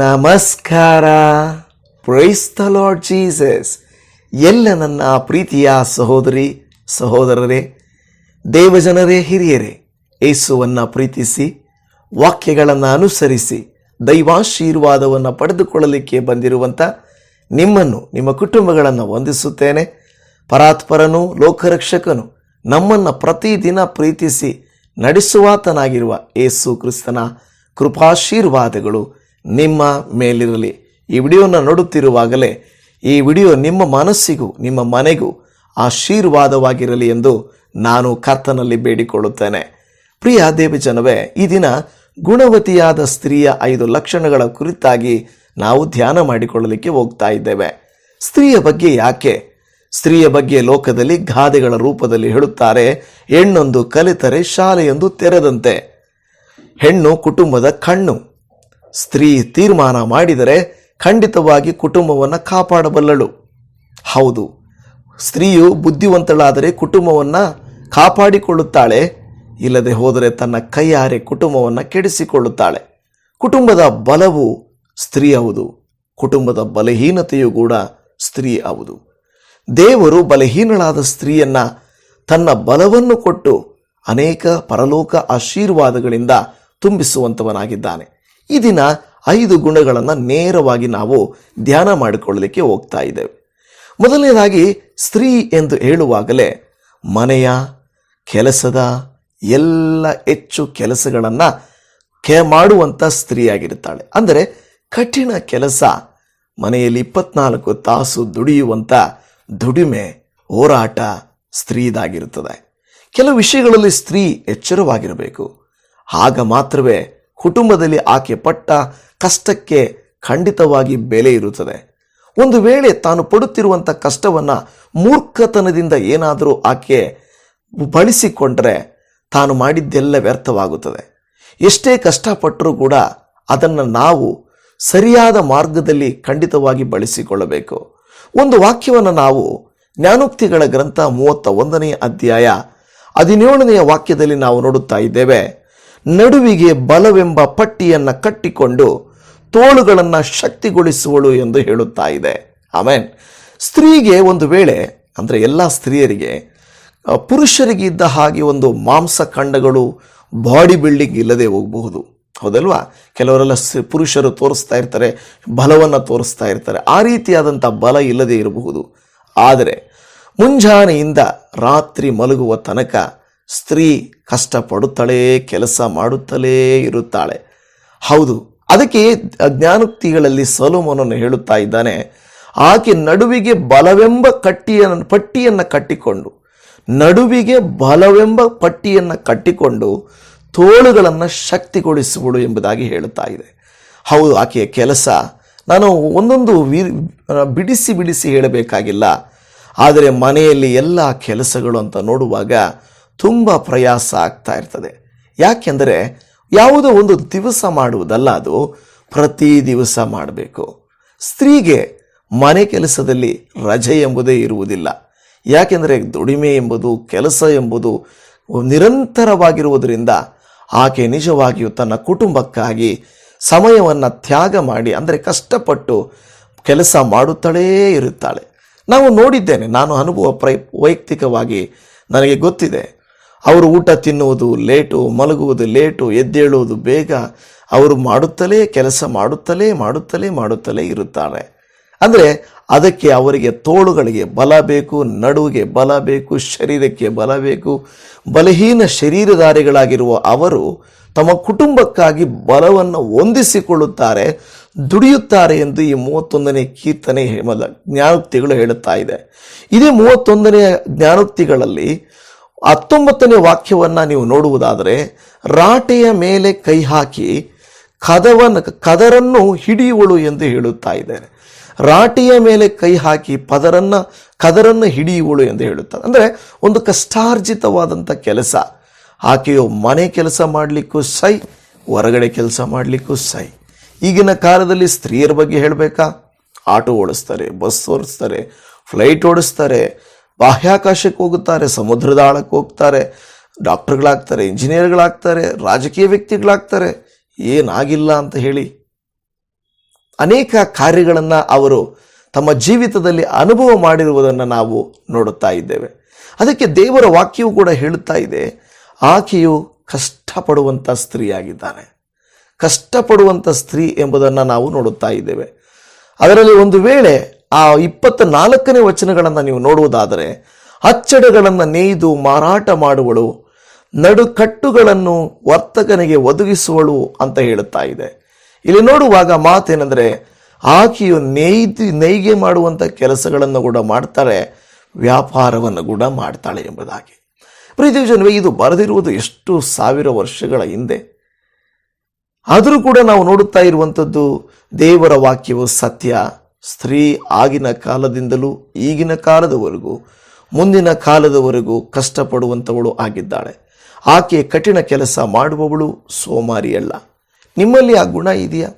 ನಮಸ್ಕಾರ. The Lord Jesus ಎಲ್ಲ ನನ್ನ ಪ್ರೀತಿಯ ಸಹೋದರಿ, ಸಹೋದರರೇ, ದೇವಜನರೇ, ಹಿರಿಯರೇ ಏಸುವನ್ನು ಪ್ರೀತಿಸಿ, ವಾಕ್ಯಗಳನ್ನು ಅನುಸರಿಸಿ, ದೈವಾಶೀರ್ವಾದವನ್ನು ಪಡೆದುಕೊಳ್ಳಲಿಕ್ಕೆ ಬಂದಿರುವಂಥ ನಿಮ್ಮನ್ನು, ನಿಮ್ಮ ಕುಟುಂಬಗಳನ್ನು ವಂದಿಸುತ್ತೇನೆ. ಪರಾತ್ಪರನು, ಲೋಕರಕ್ಷಕನು, ನಮ್ಮನ್ನು ಪ್ರತಿದಿನ ಪ್ರೀತಿಸಿ ನಡೆಸುವಾತನಾಗಿರುವ ಏಸು ಕ್ರಿಸ್ತನ ಕೃಪಾಶೀರ್ವಾದಗಳು ನಿಮ್ಮ ಮೇಲಿರಲಿ. ಈ ವಿಡಿಯೋನ ನೋಡುತ್ತಿರುವಾಗಲೇ ಈ ವಿಡಿಯೋ ನಿಮ್ಮ ಮನಸ್ಸಿಗೂ, ನಿಮ್ಮ ಮನೆಗೂ ಆಶೀರ್ವಾದವಾಗಿರಲಿ ಎಂದು ನಾನು ಕರ್ತನಲ್ಲಿ ಬೇಡಿಕೊಳ್ಳುತ್ತೇನೆ. ಪ್ರಿಯ ದೇವಜನವೇ, ಈ ದಿನ ಗುಣವತಿಯಾದ ಸ್ತ್ರೀಯ ಐದು ಲಕ್ಷಣಗಳ ಕುರಿತಾಗಿ ನಾವು ಧ್ಯಾನ ಮಾಡಿಕೊಳ್ಳಲಿಕ್ಕೆ ಹೋಗ್ತಾ ಇದ್ದೇವೆ. ಸ್ತ್ರೀಯ ಬಗ್ಗೆ ಯಾಕೆ? ಸ್ತ್ರೀಯ ಬಗ್ಗೆ ಲೋಕದಲ್ಲಿ ಗಾದೆಗಳ ರೂಪದಲ್ಲಿ ಹೇಳುತ್ತಾರೆ, ಹೆಣ್ಣೊಂದು ಕಲಿತರೆ ಶಾಲೆಯೊಂದು ತೆರೆದಂತೆ. ಹೆಣ್ಣು ಕುಟುಂಬದ ಕಣ್ಣು ಸ್ತ್ರೀ ತೀರ್ಮಾನ ಮಾಡಿದರೆ ಖಂಡಿತವಾಗಿ ಕುಟುಂಬವನ್ನು ಕಾಪಾಡಬಲ್ಲಳು. ಹೌದು, ಸ್ತ್ರೀಯು ಬುದ್ಧಿವಂತಳಾದರೆ ಕುಟುಂಬವನ್ನು ಕಾಪಾಡಿಕೊಳ್ಳುತ್ತಾಳೆ, ಇಲ್ಲದೆ ಹೋದರೆ ತನ್ನ ಕೈಯಾರೆ ಕುಟುಂಬವನ್ನು ಕೆಡಿಸಿಕೊಳ್ಳುತ್ತಾಳೆ. ಕುಟುಂಬದ ಬಲವು ಸ್ತ್ರೀ ಹೌದು, ಕುಟುಂಬದ ಬಲಹೀನತೆಯೂ ಕೂಡ ಸ್ತ್ರೀ ಹೌದು. ದೇವರು ಬಲಹೀನಳಾದ ಸ್ತ್ರೀಯನ್ನ ತನ್ನ ಬಲವನ್ನು ಕೊಟ್ಟು ಅನೇಕ ಪರಲೋಕ ಆಶೀರ್ವಾದಗಳಿಂದ ತುಂಬಿಸುವಂತವನಾಗಿದ್ದಾನೆ. ಈ ದಿನ ಐದು ಗುಣಗಳನ್ನು ನೇರವಾಗಿ ನಾವು ಧ್ಯಾನ ಮಾಡಿಕೊಳ್ಳಲಿಕ್ಕೆ ಹೋಗ್ತಾ ಇದ್ದೇವೆ. ಮೊದಲನೇದಾಗಿ, ಸ್ತ್ರೀ ಎಂದು ಹೇಳುವಾಗಲೇ ಮನೆಯ ಕೆಲಸದ ಎಲ್ಲ ಹೆಚ್ಚು ಕೆಲಸಗಳನ್ನು ಕೆ ಮಾಡುವಂಥ ಸ್ತ್ರೀಯಾಗಿರುತ್ತಾಳೆ. ಅಂದರೆ ಕಠಿಣ ಕೆಲಸ, ಮನೆಯಲ್ಲಿ ಇಪ್ಪತ್ನಾಲ್ಕು ತಾಸು ದುಡಿಯುವಂಥ ದುಡಿಮೆ, ಹೋರಾಟ ಸ್ತ್ರೀದಾಗಿರುತ್ತದೆ. ಕೆಲವು ವಿಷಯಗಳಲ್ಲಿ ಸ್ತ್ರೀ ಎಚ್ಚರವಾಗಿರಬೇಕು. ಆಗ ಮಾತ್ರವೇ ಕುಟುಂಬದಲ್ಲಿ ಆಕೆ ಪಟ್ಟ ಕಷ್ಟಕ್ಕೆ ಖಂಡಿತವಾಗಿ ಬೆಲೆ ಇರುತ್ತದೆ. ಒಂದು ವೇಳೆ ತಾನು ಪಡುತ್ತಿರುವಂಥ ಕಷ್ಟವನ್ನು ಮೂರ್ಖತನದಿಂದ ಏನಾದರೂ ಆಕೆ ಬಳಸಿಕೊಂಡ್ರೆ ತಾನು ಮಾಡಿದ್ದೆಲ್ಲ ವ್ಯರ್ಥವಾಗುತ್ತದೆ. ಎಷ್ಟೇ ಕಷ್ಟಪಟ್ಟರೂ ಕೂಡ ಅದನ್ನು ನಾವು ಸರಿಯಾದ ಮಾರ್ಗದಲ್ಲಿ ಖಂಡಿತವಾಗಿ ಬಳಸಿಕೊಳ್ಳಬೇಕು. ಒಂದು ವಾಕ್ಯವನ್ನು ನಾವು ಜ್ಞಾನೋಕ್ತಿಗಳ ಗ್ರಂಥ ಮೂವತ್ತ ಒಂದನೆಯ ಅಧ್ಯಾಯ ಹದಿನೇಳನೆಯ ವಾಕ್ಯದಲ್ಲಿ ನಾವು ನೋಡುತ್ತಾ ಇದ್ದೇವೆ. ನಡುವಿಗೆ ಬಲವೆಂಬ ಪಟ್ಟಿಯನ್ನು ಕಟ್ಟಿಕೊಂಡು ತೋಳುಗಳನ್ನು ಶಕ್ತಿಗೊಳಿಸುವಳು ಎಂದು ಹೇಳುತ್ತಾ ಇದೆ. ಆಮೇನ್. ಸ್ತ್ರೀಗೆ ಒಂದು ವೇಳೆ, ಅಂದರೆ ಎಲ್ಲ ಸ್ತ್ರೀಯರಿಗೆ ಪುರುಷರಿಗೆ ಇದ್ದ ಹಾಗೆ ಒಂದು ಮಾಂಸ ಖಂಡಗಳು, ಬಾಡಿ ಬಿಲ್ಡಿಂಗ್ ಇಲ್ಲದೆ ಹೋಗಬಹುದು. ಹೌದಲ್ವಾ? ಕೆಲವರೆಲ್ಲ ಪುರುಷರು ತೋರಿಸ್ತಾ ಇರ್ತಾರೆ, ಬಲವನ್ನು ತೋರಿಸ್ತಾ ಇರ್ತಾರೆ. ಆ ರೀತಿಯಾದಂಥ ಬಲ ಇಲ್ಲದೆ ಇರಬಹುದು. ಆದರೆ, ಮುಂಜಾನೆಯಿಂದ ರಾತ್ರಿ ಮಲಗುವ ತನಕ ಸ್ತ್ರೀ ಕಷ್ಟಪಡುತ್ತಲೇ, ಕೆಲಸ ಮಾಡುತ್ತಲೇ ಇರುತ್ತಾಳೆ. ಹೌದು, ಅದಕ್ಕೆ ಜ್ಞಾನೋಕ್ತಿಗಳಲ್ಲಿ ಸಲೋಮನನ್ನು ಹೇಳುತ್ತಾ ಇದ್ದಾನೆ, ಆಕೆ ನಡುವಿಗೆ ಬಲವೆಂಬ ಕಟ್ಟಿಯನ್ನು, ಪಟ್ಟಿಯನ್ನು ಕಟ್ಟಿಕೊಂಡು, ನಡುವಿಗೆ ಬಲವೆಂಬ ಪಟ್ಟಿಯನ್ನು ಕಟ್ಟಿಕೊಂಡು ತೋಳುಗಳನ್ನು ಶಕ್ತಿಗೊಳಿಸುವಳು ಎಂಬುದಾಗಿ ಹೇಳುತ್ತಾ ಇದೆ. ಹೌದು, ಆಕೆಯ ಕೆಲಸ, ನಾನು ಒಂದೊಂದು ಬಿಡಿಸಿ ಬಿಡಿಸಿ ಹೇಳಬೇಕಾಗಿಲ್ಲ. ಆದರೆ ಮನೆಯಲ್ಲಿ ಎಲ್ಲ ಕೆಲಸಗಳು ಅಂತ ನೋಡುವಾಗ ತುಂಬ ಪ್ರಯಾಸ ಆಗ್ತಾ ಇರ್ತದೆ. ಯಾಕೆಂದರೆ ಯಾವುದೋ ಒಂದು ದಿವಸ ಮಾಡುವುದಲ್ಲ ಅದು, ಪ್ರತಿ ದಿವಸ ಮಾಡಬೇಕು. ಸ್ತ್ರೀಗೆ ಮನೆ ಕೆಲಸದಲ್ಲಿ ರಜೆ ಎಂಬುದೇ ಇರುವುದಿಲ್ಲ. ಯಾಕೆಂದರೆ ದುಡಿಮೆ ಎಂಬುದು, ಕೆಲಸ ಎಂಬುದು ನಿರಂತರವಾಗಿರುವುದರಿಂದ ಆಕೆ ನಿಜವಾಗಿಯೂ ತನ್ನ ಕುಟುಂಬಕ್ಕಾಗಿ ಸಮಯವನ್ನು ತ್ಯಾಗ ಮಾಡಿ, ಅಂದರೆ ಕಷ್ಟಪಟ್ಟು ಕೆಲಸ ಮಾಡುತ್ತಲೇ ಇರುತ್ತಾಳೆ. ನಾವು ನೋಡಿದ್ದೇನೆ, ನಾನು ಅನುಭವ ಪ್ರೈ, ವೈಯಕ್ತಿಕವಾಗಿ ನನಗೆ ಗೊತ್ತಿದೆ. ಅವರು ಊಟ ತಿನ್ನುವುದು ಲೇಟು, ಮಲಗುವುದು ಲೇಟು, ಎದ್ದೇಳುವುದು ಬೇಗ. ಅವರು ಮಾಡುತ್ತಲೇ ಕೆಲಸ ಮಾಡುತ್ತಲೇ ಮಾಡುತ್ತಲೇ ಮಾಡುತ್ತಲೇ ಇರುತ್ತಾರೆ. ಅಂದರೆ ಅದಕ್ಕೆ ಅವರಿಗೆ ತೋಳುಗಳಿಗೆ ಬಲ ಬೇಕು ನಡುವಿಗೆ ಬಲ ಬೇಕು, ಶರೀರಕ್ಕೆ ಬಲ ಬೇಕು. ಬಲಹೀನ ಶರೀರಧಾರಿಗಳಾಗಿರುವ ಅವರು ತಮ್ಮ ಕುಟುಂಬಕ್ಕಾಗಿ ಬಲವನ್ನು ಹೊಂದಿಸಿಕೊಳ್ಳುತ್ತಾರೆ, ದುಡಿಯುತ್ತಾರೆ ಎಂದು ಈ ಮೂವತ್ತೊಂದನೇ ಕೀರ್ತನೆ ಜ್ಞಾನೋಕ್ತಿಗಳು ಹೇಳುತ್ತಾ ಇದೆ. ಇದೇ ಮೂವತ್ತೊಂದನೆಯ ಜ್ಞಾನೋಕ್ತಿಗಳಲ್ಲಿ ಹತ್ತೊಂಬತ್ತನೇ ವಾಕ್ಯವನ್ನು ನೀವು ನೋಡುವುದಾದರೆ, ರಾಟೆಯ ಮೇಲೆ ಕೈ ಹಾಕಿ ಕದವನ, ಕದರನ್ನು ಹಿಡಿಯುವಳು ಎಂದು ಹೇಳುತ್ತಾ ಇದ್ದಾರೆ ರಾಟೆಯ ಮೇಲೆ ಕೈ ಹಾಕಿ ಪದರನ್ನ, ಕದರನ್ನು ಹಿಡಿಯುವಳು ಎಂದು ಹೇಳುತ್ತಾರೆ ಅಂದರೆ ಒಂದು ಕಷ್ಟಾರ್ಜಿತವಾದಂಥ ಕೆಲಸ. ಆಕೆಯು ಮನೆ ಕೆಲಸ ಮಾಡಲಿಕ್ಕೂ ಸೈ, ಹೊರಗಡೆ ಕೆಲಸ ಮಾಡಲಿಕ್ಕೂ ಸೈ. ಈಗಿನ ಕಾಲದಲ್ಲಿ ಸ್ತ್ರೀಯರ ಬಗ್ಗೆ ಹೇಳಬೇಕಾ? ಆಟೋ ಓಡಿಸ್ತಾರೆ, ಬಸ್ ಓಡಿಸ್ತಾರೆ, ಫ್ಲೈಟ್ ಓಡಿಸ್ತಾರೆ ಬಾಹ್ಯಾಕಾಶಕ್ಕೆ ಹೋಗುತ್ತಾರೆ ಸಮುದ್ರದ ಆಳಕ್ಕೆ ಹೋಗ್ತಾರೆ, ಡಾಕ್ಟರ್ಗಳಾಗ್ತಾರೆ, ಇಂಜಿನಿಯರ್ಗಳಾಗ್ತಾರೆ, ರಾಜಕೀಯ ವ್ಯಕ್ತಿಗಳಾಗ್ತಾರೆ. ಏನಾಗಿಲ್ಲ ಅಂತ ಹೇಳಿ ಅನೇಕ ಕಾರ್ಯಗಳನ್ನು ಅವರು ತಮ್ಮ ಜೀವಿತದಲ್ಲಿ ಅನುಭವ ಮಾಡಿರುವುದನ್ನು ನಾವು ನೋಡುತ್ತಾ ಇದ್ದೇವೆ. ಅದಕ್ಕೆ ದೇವರ ವಾಕ್ಯವು ಕೂಡ ಹೇಳುತ್ತಾ ಇದೆ, ಆಕೆಯು ಕಷ್ಟಪಡುವಂಥ ಸ್ತ್ರೀಯಾಗಿದ್ದಾನೆ. ಕಷ್ಟಪಡುವಂಥ ಸ್ತ್ರೀ ಎಂಬುದನ್ನು ನಾವು ನೋಡುತ್ತಾ ಇದ್ದೇವೆ. ಅದರಲ್ಲಿ ಒಂದು ವೇಳೆ ಆ ಇಪ್ಪತ್ತ ನಾಲ್ಕನೇ ವಚನಗಳನ್ನು ನೀವು ನೋಡುವುದಾದರೆ, ಅಚ್ಚಡಗಳನ್ನು ನೇಯ್ದು ಮಾರಾಟ ಮಾಡುವಳು, ನಡುಕಟ್ಟುಗಳನ್ನು ವರ್ತಕನಿಗೆ ಒದಗಿಸುವಳು ಅಂತ ಹೇಳುತ್ತಾ ಇದೆ. ಇಲ್ಲಿ ನೋಡುವಾಗ ಮಾತೇನೆಂದರೆ, ಆಕೆಯು ನೇಯ್ದು, ನೇಯ್ಗೆ ಮಾಡುವಂಥ ಕೆಲಸಗಳನ್ನು ಕೂಡ ಮಾಡ್ತಾಳೆ ವ್ಯಾಪಾರವನ್ನು ಕೂಡ ಮಾಡ್ತಾಳೆ ಎಂಬುದಾಗಿ. ಪ್ರೀತಿ ಜನವೇ ಇದು ಬರೆದಿರುವುದು ಎಷ್ಟು ಸಾವಿರ ವರ್ಷಗಳ ಹಿಂದೆ. ಆದರೂ ಕೂಡ ನಾವು ನೋಡುತ್ತಾ ಇರುವಂಥದ್ದು ದೇವರ ವಾಕ್ಯವು ಸತ್ಯ ಸ್ತ್ರೀ ಆಗಿನ ಕಾಲದಿಂದಲೂ ಈಗಿನ ಕಾಲದವರೆಗೂ, ಮುಂದಿನ ಕಾಲದವರೆಗೂ ಕಷ್ಟಪಡುವಂಥವಳು ಆಗಿದ್ದಾಳೆ. ಆಕೆ ಕಠಿಣ ಕೆಲಸ ಮಾಡುವವಳು ಸೋಮಾರಿಯಲ್ಲ. ನಿಮ್ಮಲ್ಲಿ ಆ ಗುಣ ಇದೆಯಾ?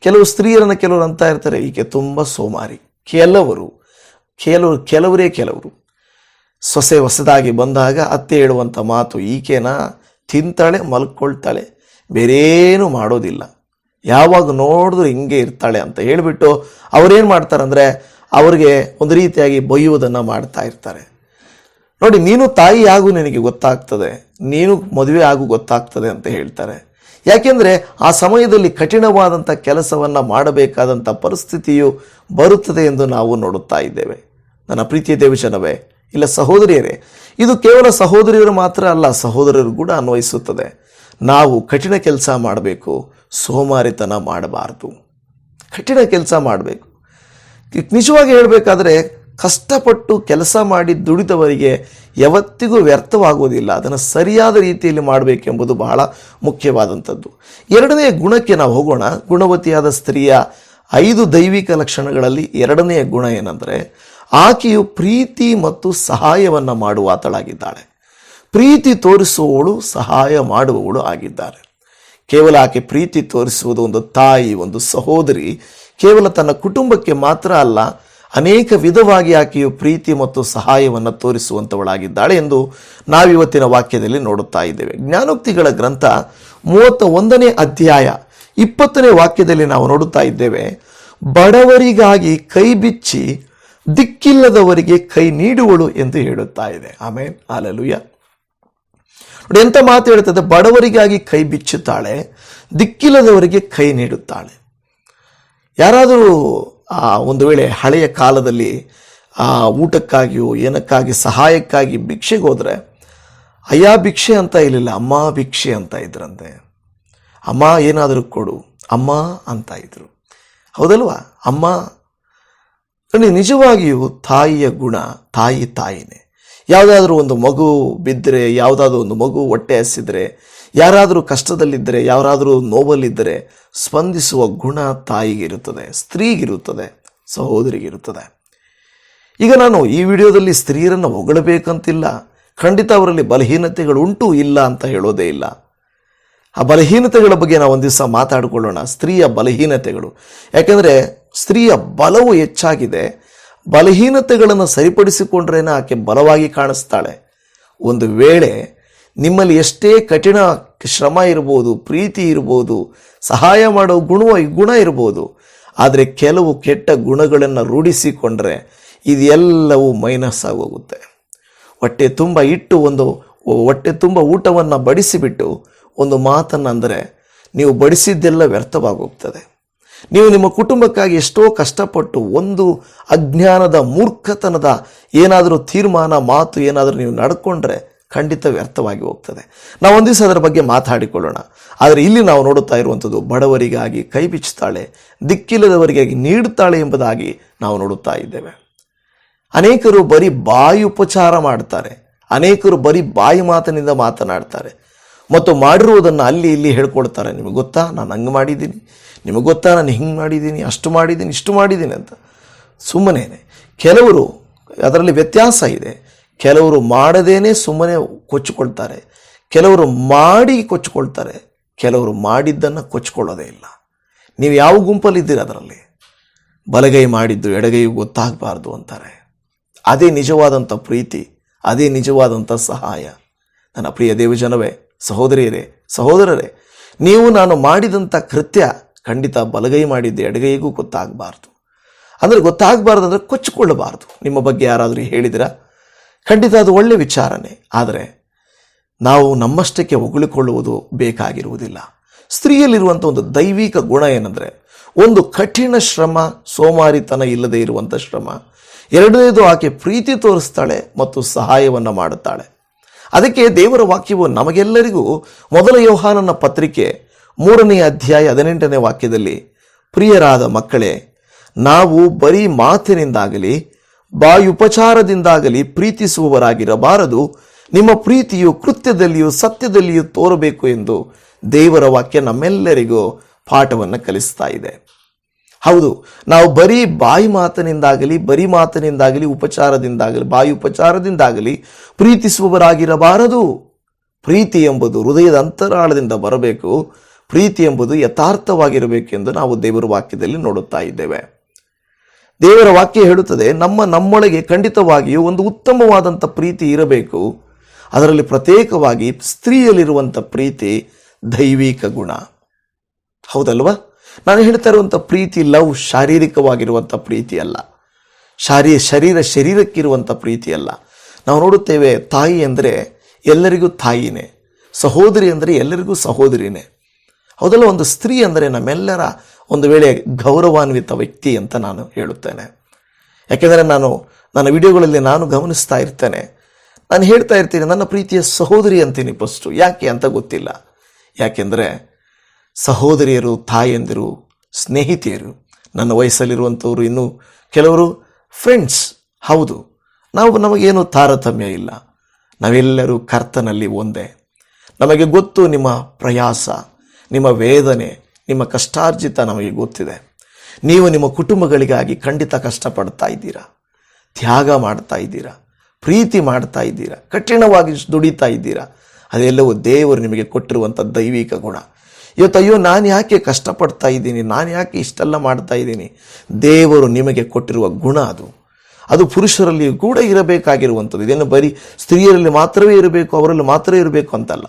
ಕೆಲವು ಸ್ತ್ರೀಯರನ್ನು ಕೆಲವರು ಅಂತ ಇರ್ತಾರೆ, ಈಕೆ ತುಂಬ ಸೋಮಾರಿ. ಕೆಲವರು ಕೆಲವರು ಕೆಲವರೇ ಕೆಲವರು. ಸೊಸೆ ಹೊಸದಾಗಿ ಬಂದಾಗ ಅತ್ತೆ ಹೇಳುವಂಥ ಮಾತು ಈಕೆನ ತಿಂತಾಳೆ, ಮಲ್ಕೊಳ್ತಾಳೆ, ಬೇರೇನು ಮಾಡೋದಿಲ್ಲ. ಯಾವಾಗ ನೋಡಿದ್ರು ಹಿಂಗೆ ಇರ್ತಾಳೆ ಅಂತ ಹೇಳಿಬಿಟ್ಟು ಅವ್ರೇನು ಮಾಡ್ತಾರಂದರೆ ಅವರಿಗೆ ಒಂದು ರೀತಿಯಾಗಿ ಬೊಯ್ಯುವುದನ್ನು ಮಾಡ್ತಾ ಇರ್ತಾರೆ. ನೋಡಿ, ನೀನು ತಾಯಿ ಆಗು ನಿನಗೆ ಗೊತ್ತಾಗ್ತದೆ. ನೀನು ಮದುವೆ ಆಗು ಗೊತ್ತಾಗ್ತದೆ ಅಂತ ಹೇಳ್ತಾರೆ. ಯಾಕೆಂದರೆ ಆ ಸಮಯದಲ್ಲಿ ಕಠಿಣವಾದಂಥ ಕೆಲಸವನ್ನು ಮಾಡಬೇಕಾದಂಥ ಪರಿಸ್ಥಿತಿಯು ಬರುತ್ತದೆ ಎಂದು ನಾವು ನೋಡುತ್ತಾ ಇದ್ದೇವೆ. ನನ್ನ ಪ್ರೀತಿಯ ದೇವಜನವೇ, ಇಲ್ಲ ಸಹೋದರಿಯರೇ, ಇದು ಕೇವಲ ಸಹೋದರಿಯರು ಮಾತ್ರ ಅಲ್ಲ, ಸಹೋದರರು ಕೂಡ ಅನ್ವಯಿಸುತ್ತದೆ. ನಾವು ಕಠಿಣ ಕೆಲಸ ಮಾಡಬೇಕು. ಸೋಮಾರಿತನ ಮಾಡಬಾರದು. ಕಠಿಣ ಕೆಲಸ ಮಾಡಬೇಕು. ನಿಜವಾಗಿ ಹೇಳಬೇಕಾದ್ರೆ ಕಷ್ಟಪಟ್ಟು ಕೆಲಸ ಮಾಡಿ ದುಡಿದವರಿಗೆ ಯಾವತ್ತಿಗೂ ವ್ಯರ್ಥವಾಗುವುದಿಲ್ಲ. ಅದನ್ನು ಸರಿಯಾದ ರೀತಿಯಲ್ಲಿ ಮಾಡಬೇಕೆಂಬುದು ಬಹಳ ಮುಖ್ಯವಾದಂಥದ್ದು. ಎರಡನೆಯ ಗುಣಕ್ಕೆ ನಾವು ಹೋಗೋಣ. ಗುಣವತಿಯಾದ ಸ್ತ್ರೀಯ ಐದು ದೈವಿಕ ಲಕ್ಷಣಗಳಲ್ಲಿ ಎರಡನೆಯ ಗುಣ ಏನಂದರೆ ಆಕೆಯು ಪ್ರೀತಿ ಮತ್ತು ಸಹಾಯವನ್ನು ಮಾಡುವ ಆತಳಾಗಿದ್ದಾಳೆ ಪ್ರೀತಿ ತೋರಿಸುವವಳು, ಸಹಾಯ ಮಾಡುವವಳು ಆಗಿದ್ದಾರೆ. ಕೇವಲ ಆಕೆ ಪ್ರೀತಿ ತೋರಿಸುವುದು ಒಂದು ತಾಯಿ, ಒಂದು ಸಹೋದರಿ, ಕೇವಲ ತನ್ನ ಕುಟುಂಬಕ್ಕೆ ಮಾತ್ರ ಅಲ್ಲ, ಅನೇಕ ವಿಧವಾಗಿ ಆಕೆಯು ಪ್ರೀತಿ ಮತ್ತು ಸಹಾಯವನ್ನು ತೋರಿಸುವಂಥವಳಾಗಿದ್ದಾಳೆ ಎಂದು ನಾವಿವತ್ತಿನ ವಾಕ್ಯದಲ್ಲಿ ನೋಡುತ್ತಾ ಇದ್ದೇವೆ. ಜ್ಞಾನೋಕ್ತಿಗಳ ಗ್ರಂಥ ಮೂವತ್ತ ಒಂದನೇ ಅಧ್ಯಾಯ ಇಪ್ಪತ್ತನೇ ವಾಕ್ಯದಲ್ಲಿ ನಾವು ನೋಡುತ್ತಾ ಇದ್ದೇವೆ, ಬಡವರಿಗಾಗಿ ಕೈ ಬಿಚ್ಚಿ ದಿಕ್ಕಿಲ್ಲದವರಿಗೆ ಕೈ ನೀಡುವಳು ಎಂದು ಹೇಳುತ್ತಾ ಇದೆ. ಆಮೇಲೆ ಹಾಲೆಲುಯ್ಯ ನೋಡಿ, ಎಂತ ಮಾತು ಹೇಳ್ತದೆ? ಬಡವರಿಗಾಗಿ ಕೈ ಬಿಚ್ಚುತ್ತಾಳೆ, ದಿಕ್ಕಿಲ್ಲದವರಿಗೆ ಕೈ ನೀಡುತ್ತಾಳೆ. ಯಾರಾದರೂ, ಆ, ಒಂದು ವೇಳೆ ಹಳೆಯ ಕಾಲದಲ್ಲಿ, ಆ, ಊಟಕ್ಕಾಗಿಯೋ, ಏನಕ್ಕಾಗಿ, ಸಹಾಯಕ್ಕಾಗಿ ಭಿಕ್ಷೆಗೆ ಹೋದರೆ, ಅಯ್ಯ, ಭಿಕ್ಷೆ ಅಂತ ಇರಲಿಲ್ಲ ಅಮ್ಮ ಭಿಕ್ಷೆ ಅಂತ ಇದ್ರಂತೆ. ಅಮ್ಮ ಏನಾದರೂ ಕೊಡು, ಅಮ್ಮ ಅಂತ ಇದ್ರು. ಹೌದಲ್ವಾ? ಅಮ್ಮ. ನಿಜವಾಗಿಯೂ ತಾಯಿಯ ಗುಣ, ತಾಯಿ ತಾಯಿನೇ. ಯಾವುದಾದ್ರೂ ಒಂದು ಮಗು ಬಿದ್ದರೆ ಯಾವುದಾದ್ರೂ ಒಂದು ಮಗು ಹೊಟ್ಟೆ ಹಸಿದ್ರೆ, ಯಾರಾದರೂ ಕಷ್ಟದಲ್ಲಿದ್ದರೆ, ಯಾರಾದರೂ ನೋವಲ್ಲಿದ್ದರೆ ಸ್ಪಂದಿಸುವ ಗುಣ ತಾಯಿಗಿರುತ್ತದೆ, ಸ್ತ್ರೀಗಿರುತ್ತದೆ, ಸಹೋದರಿಗಿರುತ್ತದೆ. ಈಗ ನಾನು ಈ ವಿಡಿಯೋದಲ್ಲಿ ಸ್ತ್ರೀಯರನ್ನು ಹೊಗಳಬೇಕಂತಿಲ್ಲ. ಖಂಡಿತ ಅವರಲ್ಲಿ ಬಲಹೀನತೆಗಳು ಉಂಟು ಇಲ್ಲ ಅಂತ ಹೇಳೋದೇ ಇಲ್ಲ. ಆ ಬಲಹೀನತೆಗಳ ಬಗ್ಗೆ ನಾವು ಒಂದು ದಿವಸ ಮಾತಾಡಿಕೊಳ್ಳೋಣ. ಸ್ತ್ರೀಯ ಬಲಹೀನತೆಗಳು. ಯಾಕೆಂದರೆ ಸ್ತ್ರೀಯ ಬಲವು ಹೆಚ್ಚಾಗಿದೆ. ಬಲಹೀನತೆಗಳನ್ನು ಸರಿಪಡಿಸಿಕೊಂಡ್ರೇನೆ ಆಕೆ ಬಲವಾಗಿ ಕಾಣಿಸ್ತಾಳೆ? ಒಂದು ವೇಳೆ ನಿಮ್ಮಲ್ಲಿ ಎಷ್ಟೇ ಕಠಿಣ ಶ್ರಮ ಇರ್ಬೋದು, ಪ್ರೀತಿ ಇರ್ಬೋದು, ಸಹಾಯ ಮಾಡೋ ಗುಣ ಗುಣ ಇರ್ಬೋದು, ಆದರೆ ಕೆಲವು ಕೆಟ್ಟ ಗುಣಗಳನ್ನು ರೂಢಿಸಿಕೊಂಡ್ರೆ ಇದೆಲ್ಲವೂ ಮೈನಸ್ ಆಗೋಗುತ್ತೆ. ಹೊಟ್ಟೆ ತುಂಬ ಇಟ್ಟು ಒಂದು, ಹೊಟ್ಟೆ ತುಂಬ ಊಟವನ್ನು ಬಡಿಸಿಬಿಟ್ಟು ಒಂದು ಮಾತನ್ನು ಅಂದರೆ, ನೀವು ಬಡಿಸಿದ್ದೆಲ್ಲ ವ್ಯರ್ಥವಾಗೋಗ್ತದೆ. ನೀವು ನಿಮ್ಮ ಕುಟುಂಬಕ್ಕಾಗಿ ಎಷ್ಟೋ ಕಷ್ಟಪಟ್ಟು ಒಂದು ಅಜ್ಞಾನದ ಮೂರ್ಖತನದ ಏನಾದರೂ ತೀರ್ಮಾನ, ಮಾತು ಏನಾದರೂ ನೀವು ನಡ್ಕೊಂಡ್ರೆ ಖಂಡಿತ ವ್ಯರ್ಥವಾಗಿ ಹೋಗ್ತದೆ. ನಾವು ಒಂದು ದಿವಸ ಅದರ ಬಗ್ಗೆ ಮಾತಾಡಿಕೊಳ್ಳೋಣ. ಆದರೆ ಇಲ್ಲಿ ನಾವು ನೋಡುತ್ತಾ ಇರುವಂಥದ್ದು ಬಡವರಿಗಾಗಿ ಕೈ ಬಿಚ್ಚುತ್ತಾಳೆ ದಿಕ್ಕಿಲ್ಲದವರಿಗಾಗಿ ನೀಡುತ್ತಾಳೆ ಎಂಬುದಾಗಿ ನಾವು ನೋಡುತ್ತಾ ಇದ್ದೇವೆ. ಅನೇಕರು ಬರೀ ಬಾಯಿ ಉಪಚಾರ ಮಾಡ್ತಾರೆ. ಅನೇಕರು ಬರೀ ಬಾಯಿ ಮಾತಿನಿಂದ ಮಾತನಾಡ್ತಾರೆ. ಮತ್ತು ಮಾಡಿರುವುದನ್ನು ಅಲ್ಲಿ ಇಲ್ಲಿ ಹೇಳ್ಕೊಡ್ತಾರೆ. ನಿಮಗೆ ಗೊತ್ತಾ? ನಾನು ಹಂಗೆ ಮಾಡಿದ್ದೀನಿ. ನಿಮಗೆ ಗೊತ್ತಾ? ನಾನು ಹಿಂಗೆ ಮಾಡಿದ್ದೀನಿ. ಅಷ್ಟು ಮಾಡಿದ್ದೀನಿ, ಇಷ್ಟು ಮಾಡಿದ್ದೀನಿ ಅಂತ. ಸುಮ್ಮನೆ. ಕೆಲವರು, ಅದರಲ್ಲಿ ವ್ಯತ್ಯಾಸ ಇದೆ. ಕೆಲವರು ಮಾಡದೇನೆ ಸುಮ್ಮನೆ ಕೊಚ್ಚಿಕೊಳ್ತಾರೆ. ಕೆಲವರು ಮಾಡಿ ಕೊಚ್ಚಿಕೊಳ್ತಾರೆ. ಕೆಲವರು ಮಾಡಿದ್ದನ್ನು ಕೊಚ್ಚಿಕೊಳ್ಳೋದೇ ಇಲ್ಲ. ನೀವು ಯಾವ ಗುಂಪಲ್ಲಿದ್ದೀರಿ ಅದರಲ್ಲಿ? ಬಲಗೈ ಮಾಡಿದ್ದು ಎಡಗೈ ಗೊತ್ತಾಗಬಾರ್ದು ಅಂತಾರೆ. ಅದೇ ನಿಜವಾದಂಥ ಪ್ರೀತಿ, ಅದೇ ನಿಜವಾದಂಥ ಸಹಾಯ. ನನ್ನ ಪ್ರಿಯ ದೇವಜನವೇ ಸಹೋದರಿಯರೇ, ಸಹೋದರರೇ, ನೀವು ನಾನು ಮಾಡಿದಂಥ ಕೃತ್ಯ ಖಂಡಿತ ಬಲಗೈ ಮಾಡಿದ್ದೆ, ಎಡಗೈಗೂ ಗೊತ್ತಾಗಬಾರ್ದು. ಅಂದರೆ ಗೊತ್ತಾಗಬಾರ್ದು ಅಂದರೆ ಕೊಚ್ಚಿಕೊಳ್ಳಬಾರ್ದು. ನಿಮ್ಮ ಬಗ್ಗೆ ಯಾರಾದರೂ ಹೇಳಿದಿರಾ? ಖಂಡಿತ ಅದು ಒಳ್ಳೆ ವಿಚಾರನೆ. ಆದರೆ ನಾವು ನಮ್ಮಷ್ಟಕ್ಕೆ ಹೊಗಳಿಕೊಳ್ಳುವುದು ಬೇಕಾಗಿರುವುದಿಲ್ಲ. ಸ್ತ್ರೀಯಲ್ಲಿರುವಂಥ ಒಂದು ದೈವಿಕ ಗುಣ ಏನಂದರೆ, ಒಂದು ಕಠಿಣ ಶ್ರಮ, ಸೋಮಾರಿತನ ಇಲ್ಲದೆ ಇರುವಂಥ ಶ್ರಮ, ಎರಡನೇದು ಆಕೆ ಪ್ರೀತಿ ತೋರಿಸ್ತಾಳೆ ಮತ್ತು ಸಹಾಯವನ್ನು ಮಾಡುತ್ತಾಳೆ. ಅದಕ್ಕೆ ದೇವರ ವಾಕ್ಯವು ನಮಗೆಲ್ಲರಿಗೂ ಮೊದಲ ಯೋಹಾನನ ಪತ್ರಿಕೆ ಮೂರನೇ ಅಧ್ಯಾಯ ಹದಿನೆಂಟನೇ ವಾಕ್ಯದಲ್ಲಿ, ಪ್ರಿಯರಾದ ಮಕ್ಕಳೇ, ನಾವು ಬರೀ ಮಾತಿನಿಂದಾಗಲಿ ಬಾಯುಪಚಾರದಿಂದಾಗಲಿ ಪ್ರೀತಿಸುವವರಾಗಿರಬಾರದು. ನಿಮ್ಮ ಪ್ರೀತಿಯು ಕೃತ್ಯದಲ್ಲಿಯೂ ಸತ್ಯದಲ್ಲಿಯೂ ತೋರಬೇಕು ಎಂದು ದೇವರ ವಾಕ್ಯ ನಮ್ಮೆಲ್ಲರಿಗೂ ಪಾಠವನ್ನು ಕಲಿಸ್ತಾ ಇದೆ. ಹೌದು. ನಾವು ಬರೀ ಬಾಯಿ ಮಾತನಿಂದಾಗಲಿ, ಬರಿ ಮಾತನಿಂದಾಗಲಿ, ಉಪಚಾರದಿಂದಾಗಲಿ, ಬಾಯಿ ಉಪಚಾರದಿಂದಾಗಲಿ ಪ್ರೀತಿಸುವವರಾಗಿರಬಾರದು. ಪ್ರೀತಿ ಎಂಬುದು ಹೃದಯದ ಅಂತರಾಳದಿಂದ ಬರಬೇಕು. ಪ್ರೀತಿ ಎಂಬುದು ಯಥಾರ್ಥವಾಗಿರಬೇಕೆಂದು ನಾವು ದೇವರ ವಾಕ್ಯದಲ್ಲಿ ನೋಡುತ್ತಾ ಇದ್ದೇವೆ. ದೇವರ ವಾಕ್ಯ ಹೇಳುತ್ತದೆ, ನಮ್ಮ ನಮ್ಮೊಳಗೆ ಖಂಡಿತವಾಗಿಯೂ ಒಂದು ಉತ್ತಮವಾದಂಥ ಪ್ರೀತಿ ಇರಬೇಕು. ಅದರಲ್ಲಿ ಪ್ರತ್ಯೇಕವಾಗಿ ಸ್ತ್ರೀಯಲ್ಲಿರುವಂಥ ಪ್ರೀತಿ ದೈವಿಕ ಗುಣ. ಹೌದಲ್ವಾ? ನಾನು ಹೇಳ್ತಾ ಇರುವಂಥ ಪ್ರೀತಿ ಲವ್ ಶಾರೀರಿಕವಾಗಿರುವಂಥ ಪ್ರೀತಿ ಅಲ್ಲ. ಶಾರೀ, ಶರೀರ ಶರೀರಕ್ಕಿರುವಂಥ ಪ್ರೀತಿ ಅಲ್ಲ. ನಾವು ನೋಡುತ್ತೇವೆ ತಾಯಿ ಅಂದರೆ ಎಲ್ಲರಿಗೂ ತಾಯಿನೇ. ಸಹೋದರಿ ಅಂದರೆ ಎಲ್ಲರಿಗೂ ಸಹೋದರಿನೇ. ಹೌದಲ್ಲ, ಒಂದು ಸ್ತ್ರೀ ಅಂದರೆ ನಮ್ಮೆಲ್ಲರ ಒಂದು ವೇಳೆ ಗೌರವಾನ್ವಿತ ವ್ಯಕ್ತಿ ಅಂತ ನಾನು ಹೇಳುತ್ತೇನೆ. ಯಾಕೆಂದರೆ ನಾನು, ನನ್ನ ವಿಡಿಯೋಗಳಲ್ಲಿ ನಾನು ಗಮನಿಸ್ತಾ ಇರ್ತೇನೆ. ನಾನು ಹೇಳ್ತಾ ಇರ್ತೀನಿ, ನನ್ನ ಪ್ರೀತಿಯ ಸಹೋದರಿ ಅಂತೀನಿ ಫಸ್ಟು. ಯಾಕೆ ಅಂತ ಗೊತ್ತಿಲ್ಲ. ಯಾಕೆಂದರೆ ಸಹೋದರಿಯರು, ತಾಯಂದಿರು, ಸ್ನೇಹಿತೆಯರು, ನನ್ನ ವಯಸ್ಸಲ್ಲಿರುವಂಥವರು ಇನ್ನು ಕೆಲವರು ಫ್ರೆಂಡ್ಸ್ ಹೌದು, ನಾವು ನಮಗೇನು ತಾರತಮ್ಯ ಇಲ್ಲ. ನಾವೆಲ್ಲರೂ ಕರ್ತನಲ್ಲಿ ಒಂದೇ. ನಮಗೆ ಗೊತ್ತು ನಿಮ್ಮ ಪ್ರಯಾಸ, ನಿಮ್ಮ ವೇದನೆ, ನಿಮ್ಮ ಕಷ್ಟಾರ್ಜಿತ ನಮಗೆ ಗೊತ್ತಿದೆ. ನೀವು ನಿಮ್ಮ ಕುಟುಂಬಗಳಿಗಾಗಿ ಖಂಡಿತ ಕಷ್ಟಪಡ್ತಾ ಇದ್ದೀರಾ. ತ್ಯಾಗ ಮಾಡ್ತಾ ಇದ್ದೀರಾ. ಪ್ರೀತಿ ಮಾಡ್ತಾ ಇದ್ದೀರಾ. ಕಠಿಣವಾಗಿ ದುಡಿತಾ ಇದ್ದೀರಾ. ಅದೆಲ್ಲವೂ ದೇವರು ನಿಮಗೆ ಕೊಟ್ಟಿರುವಂಥ ದೈವಿಕ ಗುಣ. ಇವತ್ತು ಅಯ್ಯೋ ನಾನು ಯಾಕೆ ಕಷ್ಟಪಡ್ತಾ ಇದ್ದೀನಿ? ನಾನು ಯಾಕೆ ಇಷ್ಟೆಲ್ಲ ಮಾಡ್ತಾ ಇದ್ದೀನಿ? ದೇವರು ನಿಮಗೆ ಕೊಟ್ಟಿರುವ ಗುಣ ಅದು. ಅದು ಪುರುಷರಲ್ಲಿ ಕೂಡ ಇರಬೇಕಾಗಿರುವಂಥದ್ದು. ಇದೇನು ಬರೀ ಸ್ತ್ರೀಯರಲ್ಲಿ ಮಾತ್ರವೇ ಇರಬೇಕು, ಅವರಲ್ಲಿ ಮಾತ್ರ ಇರಬೇಕು ಅಂತಲ್ಲ.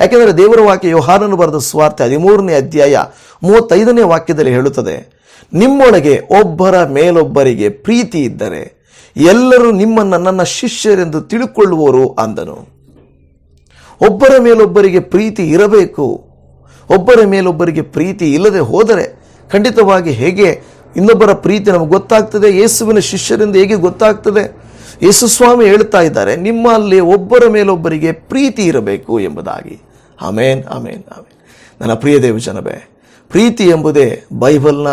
ಯಾಕೆಂದರೆ ದೇವರ ವಾಕ್ಯ ಯೋಹಾನನು ಬರೆದ ಸ್ವಾರ್ಥ ಹದಿಮೂರನೇ ಅಧ್ಯಾಯ ಮೂವತ್ತೈದನೇ ವಾಕ್ಯದಲ್ಲಿ ಹೇಳುತ್ತದೆ, ನಿಮ್ಮೊಳಗೆ ಒಬ್ಬರ ಮೇಲೊಬ್ಬರಿಗೆ ಪ್ರೀತಿ ಇದ್ದರೆ ಎಲ್ಲರೂ ನಿಮ್ಮನ್ನು ನನ್ನ ಶಿಷ್ಯರೆಂದು ತಿಳುಕೊಳ್ಳುವರು ಅಂದನು. ಒಬ್ಬರ ಮೇಲೊಬ್ಬರಿಗೆ ಪ್ರೀತಿ ಇರಬೇಕು. ಒಬ್ಬರ ಮೇಲೊಬ್ಬರಿಗೆ ಪ್ರೀತಿ ಇಲ್ಲದೆ ಹೋದರೆ ಖಂಡಿತವಾಗಿ ಹೇಗೆ? ಇನ್ನೊಬ್ಬರ ಪ್ರೀತಿ ನಮಗೆ ಗೊತ್ತಾಗ್ತದೆ, ಯೇಸುವಿನ ಶಿಷ್ಯರಿಂದ ಹೇಗೆ ಗೊತ್ತಾಗ್ತದೆ? ಯೇಸು ಸ್ವಾಮಿ ಹೇಳ್ತಾ ಇದ್ದಾರೆ, ನಿಮ್ಮಲ್ಲಿ ಒಬ್ಬರ ಮೇಲೊಬ್ಬರಿಗೆ ಪ್ರೀತಿ ಇರಬೇಕು ಎಂಬುದಾಗಿ. ಆಮೇನ್ ಆಮೇನ್ ಆಮೇನ್. ನನ್ನ ಪ್ರಿಯ ದೇವಜನವೇ ಪ್ರೀತಿ ಎಂಬುದೇ ಬೈಬಲ್ನ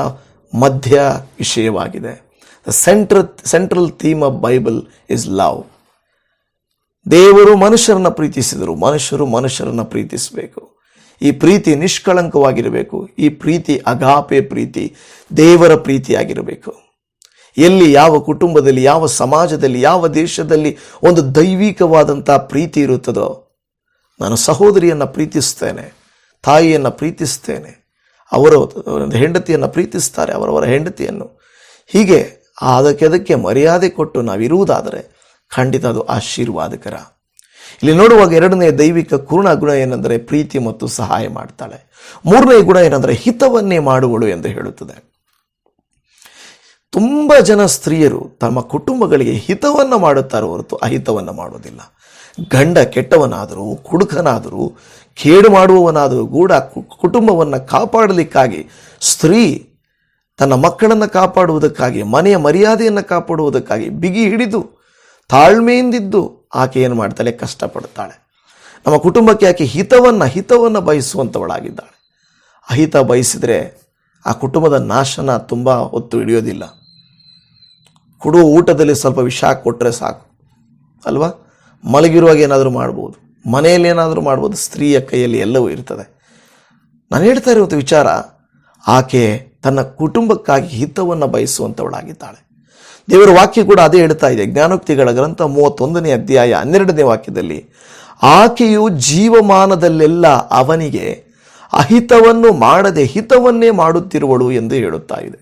ಮಧ್ಯ ವಿಷಯವಾಗಿದೆ. The central central theme of Bible is love ದೇವರು ಮನುಷ್ಯರನ್ನು ಪ್ರೀತಿಸಿದರು, ಮನುಷ್ಯರು ಮನುಷ್ಯರನ್ನು ಪ್ರೀತಿಸಬೇಕು. ಈ ಪ್ರೀತಿ ನಿಷ್ಕಳಂಕವಾಗಿರಬೇಕು. ಈ ಪ್ರೀತಿ ಅಗಾಪೆ ಪ್ರೀತಿ, ದೇವರ ಪ್ರೀತಿಯಾಗಿರಬೇಕು. ಎಲ್ಲಿ ಯಾವ ಕುಟುಂಬದಲ್ಲಿ, ಯಾವ ಸಮಾಜದಲ್ಲಿ, ಯಾವ ದೇಶದಲ್ಲಿ ಒಂದು ದೈವಿಕವಾದಂಥ ಪ್ರೀತಿ ಇರುತ್ತದೋ, ನಾನು ಸಹೋದರಿಯನ್ನು ಪ್ರೀತಿಸ್ತೇನೆ, ತಾಯಿಯನ್ನು ಪ್ರೀತಿಸ್ತೇನೆ, ಅವರ ಹೆಂಡತಿಯನ್ನು ಪ್ರೀತಿಸ್ತಾರೆ, ಅವರವರ ಹೆಂಡತಿಯನ್ನು. ಹೀಗೆ ಅದಕ್ಕೆ ಅದಕ್ಕೆ ಮರ್ಯಾದೆ ಕೊಟ್ಟು ನಾವಿರುವುದಾದರೆ ಖಂಡಿತ ಅದು ಆಶೀರ್ವಾದಕರ ಇಲ್ಲಿ ನೋಡುವಾಗ ಎರಡನೇ ದೈವಿಕ ಪೂರ್ಣ ಗುಣ ಏನೆಂದರೆ ಪ್ರೀತಿ ಮತ್ತು ಸಹಾಯ ಮಾಡ್ತಾಳೆ. ಮೂರನೇ ಗುಣ ಏನಂದರೆ ಹಿತವನ್ನೇ ಮಾಡುವಳು ಎಂದು ಹೇಳುತ್ತದೆ. ತುಂಬ ಜನ ಸ್ತ್ರೀಯರು ತಮ್ಮ ಕುಟುಂಬಗಳಿಗೆ ಹಿತವನ್ನು ಮಾಡುತ್ತಾರೆ ಹೊರತು ಅಹಿತವನ್ನು ಮಾಡುವುದಿಲ್ಲ. ಗಂಡ ಕೆಟ್ಟವನಾದರೂ, ಕುಡುಕನಾದರೂ, ಕೇಡು ಮಾಡುವವನಾದರೂ ಕೂಡ ಕುಟುಂಬವನ್ನು ಕಾಪಾಡಲಿಕ್ಕಾಗಿ ಸ್ತ್ರೀ ತನ್ನ ಮಕ್ಕಳನ್ನು ಕಾಪಾಡುವುದಕ್ಕಾಗಿ, ಮನೆಯ ಮರ್ಯಾದೆಯನ್ನು ಕಾಪಾಡುವುದಕ್ಕಾಗಿ ಬಿಗಿ ಹಿಡಿದು, ತಾಳ್ಮೆಯಿಂದಿದ್ದು ಆಕೆ ಏನು ಮಾಡ್ತಾಳೆ? ಕಷ್ಟಪಡ್ತಾಳೆ. ನಮ್ಮ ಕುಟುಂಬಕ್ಕೆ ಆಕೆ ಹಿತವನ್ನು ಹಿತವನ್ನು ಬಯಸುವಂಥವಳಾಗಿದ್ದಾಳೆ ಅಹಿತ ಬಯಸಿದರೆ ಆ ಕುಟುಂಬದ ನಾಶನ ತುಂಬ ಹೊತ್ತು ಹಿಡಿಯೋದಿಲ್ಲ. ಕೊಡುವ ಊಟದಲ್ಲಿ ಸ್ವಲ್ಪ ವಿಷ ಕೊಟ್ಟರೆ ಸಾಕು. ಅಲ್ವಾ? ಮಲಗಿರುವಾಗ ಏನಾದರೂ ಮಾಡ್ಬೋದು. ಮನೆಯಲ್ಲಿ ಏನಾದರೂ ಮಾಡ್ಬೋದು. ಸ್ತ್ರೀಯ ಕೈಯಲ್ಲಿ ಎಲ್ಲವೂ ಇರ್ತದೆ. ನಾನು ಹೇಳ್ತಾ ಇರುವಂಥ ವಿಚಾರ, ಆಕೆ ತನ್ನ ಕುಟುಂಬಕ್ಕಾಗಿ ಹಿತವನ್ನು ಬಯಸುವಂಥವಳಾಗಿದ್ದಾಳೆ ದೇವರ ವಾಕ್ಯ ಕೂಡ ಅದೇ ಹೇಳ್ತಾ ಇದೆ. ಜ್ಞಾನೋಕ್ತಿಗಳ ಗ್ರಂಥ ಮೂವತ್ತೊಂದನೇ ಅಧ್ಯಾಯ ಹನ್ನೆರಡನೇ ವಾಕ್ಯದಲ್ಲಿ, ಆಕೆಯು ಜೀವಮಾನದಲ್ಲೆಲ್ಲ ಅವನಿಗೆ ಅಹಿತವನ್ನು ಮಾಡದೆ ಹಿತವನ್ನೇ ಮಾಡುತ್ತಿರುವಳು ಎಂದು ಹೇಳುತ್ತಾ ಇದೆ.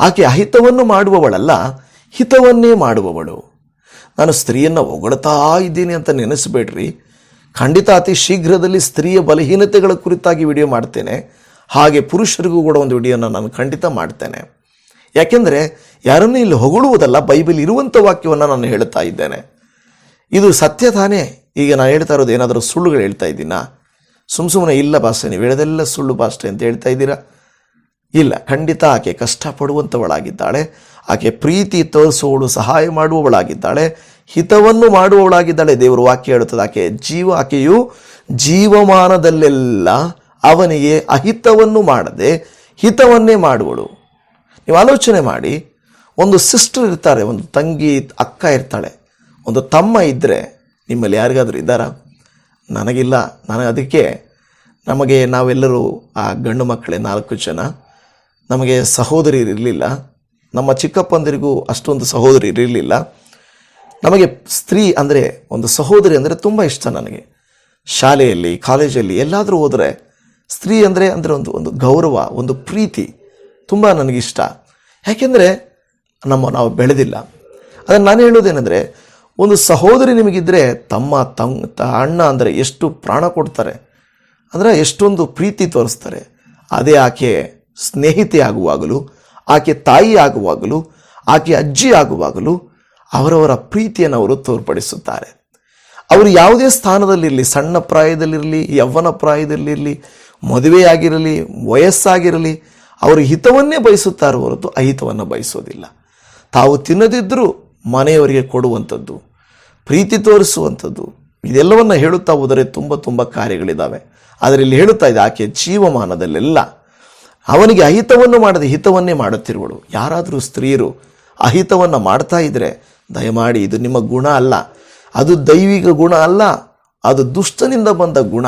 ಆಕೆ ಅಹಿತವನ್ನು ಮಾಡುವವಳಲ್ಲ, ಹಿತವನ್ನೇ ಮಾಡುವವಳು. ನಾನು ಸ್ತ್ರೀಯನ್ನು ಹೊಗಳ್ತಾ ಇದ್ದೀನಿ ಅಂತ ನೆನೆಸಬೇಡ್ರಿ. ಖಂಡಿತ ಅತಿ ಶೀಘ್ರದಲ್ಲಿ ಸ್ತ್ರೀಯ ಬಲಹೀನತೆಗಳ ಕುರಿತಾಗಿ ವಿಡಿಯೋ ಮಾಡ್ತೇನೆ. ಹಾಗೆ ಪುರುಷರಿಗೂ ಕೂಡ ಒಂದು ವಿಡಿಯೋನ ನಾನು ಖಂಡಿತ ಮಾಡ್ತೇನೆ. ಯಾಕೆಂದರೆ ಯಾರನ್ನೂ ಇಲ್ಲಿ ಹೊಗಳುವುದಲ್ಲ, ಬೈಬಲ್ ಇರುವಂಥ ವಾಕ್ಯವನ್ನು ನಾನು ಹೇಳ್ತಾ ಇದ್ದೇನೆ. ಇದು ಸತ್ಯ ತಾನೇ. ಈಗ ನಾನು ಹೇಳ್ತಾ ಇರೋದು ಏನಾದರೂ ಸುಳ್ಳುಗಳು ಹೇಳ್ತಾ ಇದ್ದೀನಾ? ಸುಮ್ ಸುಮ್ಮನೆ ಇಲ್ಲ ಭಾಷೆ ನೀವು ಹೇಳೋದೆಲ್ಲ ಸುಳ್ಳು ಭಾಷೆ ಅಂತ ಹೇಳ್ತಾ ಇದ್ದೀರಾ? ಇಲ್ಲ, ಖಂಡಿತ ಆಕೆ ಕಷ್ಟಪಡುವಂಥವಳಾಗಿದ್ದಾಳೆ ಆಕೆ ಪ್ರೀತಿ ತೋರಿಸುವವಳು, ಸಹಾಯ ಮಾಡುವವಳಾಗಿದ್ದಾಳೆ. ಹಿತವನ್ನು ಮಾಡುವವಳಾಗಿದ್ದಾಳೆ. ದೇವರು ವಾಕ್ಯ ಹೇಳುತ್ತದೆ, ಆಕೆ ಜೀವ, ಆಕೆಯು ಜೀವಮಾನದಲ್ಲೆಲ್ಲ ಅವನಿಗೆ ಅಹಿತವನ್ನು ಮಾಡದೆ ಹಿತವನ್ನೇ ಮಾಡುವಳು. ನೀವು ಆಲೋಚನೆ ಮಾಡಿ ಒಂದು ಸಿಸ್ಟರ್ ಇರ್ತಾರೆ, ಒಂದು ತಂಗಿ, ಅಕ್ಕ ಇರ್ತಾಳೆ. ಒಂದು ತಮ್ಮ ಇದ್ದರೆ ನಿಮ್ಮಲ್ಲಿ ಯಾರಿಗಾದರೂ ಇದ್ದಾರಾ? ನನಗಿಲ್ಲ. ನನಗೆ ಅದಕ್ಕೆ ನಮಗೆ ನಾವೆಲ್ಲರೂ ಆ ಗಂಡು ಮಕ್ಕಳೇ ನಾಲ್ಕು ಜನ. ನಮಗೆ ಸಹೋದರಿ ಇರಲಿಲ್ಲ. ನಮ್ಮ ಚಿಕ್ಕಪ್ಪಂದಿರಿಗೂ ಅಷ್ಟೊಂದು ಸಹೋದರಿ ಇರಲಿಲ್ಲ. ನಮಗೆ ಸ್ತ್ರೀ ಅಂದರೆ ಒಂದು ಸಹೋದರಿ ಅಂದರೆ ತುಂಬ ಇಷ್ಟ ನನಗೆ. ಶಾಲೆಯಲ್ಲಿ, ಕಾಲೇಜಲ್ಲಿ ಎಲ್ಲಾದರೂ ಹೋದರೆ ಸ್ತ್ರೀ ಅಂದರೆ ಅಂದರೆ ಒಂದು ಒಂದು ಗೌರವ, ಒಂದು ಪ್ರೀತಿ ತುಂಬ ನನಗಿಷ್ಟ. ಯಾಕೆಂದರೆ ನಮ್ಮ ನಾವು ಬೆಳೆದಿಲ್ಲ. ಅದನ್ನು ನಾನು ಹೇಳೋದೇನೆಂದರೆ ಒಂದು ಸಹೋದರಿ ನಿಮಗಿದ್ದರೆ ತಮ್ಮ ತಂಗ ಅಣ್ಣ ಅಂದರೆ ಎಷ್ಟು ಪ್ರಾಣ ಕೊಡ್ತಾರೆ, ಅಂದರೆ ಎಷ್ಟೊಂದು ಪ್ರೀತಿ ತೋರಿಸ್ತಾರೆ. ಅದೇ ಆಕೆ ಸ್ನೇಹಿತೆ ಆಗುವಾಗಲೂ ಆಕೆ ತಾಯಿ ಆಗುವಾಗಲೂ ಆಕೆ ಅಜ್ಜಿ ಆಗುವಾಗಲೂ ಅವರವರ ಪ್ರೀತಿಯನ್ನು ಅವರು ತೋರ್ಪಡಿಸುತ್ತಾರೆ. ಅವರು ಯಾವುದೇ ಸ್ಥಾನದಲ್ಲಿರಲಿ, ಸಣ್ಣ ಪ್ರಾಯದಲ್ಲಿರಲಿ ಯವ್ವನ ಪ್ರಾಯದಲ್ಲಿರಲಿ, ಮದುವೆಯಾಗಿರಲಿ, ವಯಸ್ಸಾಗಿರಲಿ, ಅವರು ಹಿತವನ್ನೇ ಬಯಸುತ್ತಾರೆ ಹೊರತು ಅಹಿತವನ್ನು ಬಯಸೋದಿಲ್ಲ. ತಾವು ತಿನ್ನದಿದ್ದರೂ ಮನೆಯವರಿಗೆ ಕೊಡುವಂಥದ್ದು, ಪ್ರೀತಿ ತೋರಿಸುವಂಥದ್ದು, ಇದೆಲ್ಲವನ್ನು ಹೇಳುತ್ತಾ ಹೋದರೆ ತುಂಬ ತುಂಬ ಕಾರ್ಯಗಳಿದ್ದಾವೆ ಆದರೆ ಇಲ್ಲಿ ಹೇಳುತ್ತಾ ಇದೆ, ಆಕೆ ಜೀವಮಾನದಲ್ಲೆಲ್ಲ ಅವನಿಗೆ ಅಹಿತವನ್ನು ಮಾಡದೆ ಹಿತವನ್ನೇ ಮಾಡುತ್ತಿರುವಳು. ಯಾರಾದರೂ ಸ್ತ್ರೀಯರು ಅಹಿತವನ್ನು ಮಾಡ್ತಾ ಇದ್ದರೆ ದಯಮಾಡಿ ಇದು ನಿಮ್ಮ ಗುಣ ಅಲ್ಲ. ಅದು ದೈವಿಕ ಗುಣ ಅಲ್ಲ, ಅದು ದುಷ್ಟನಿಂದ ಬಂದ ಗುಣ.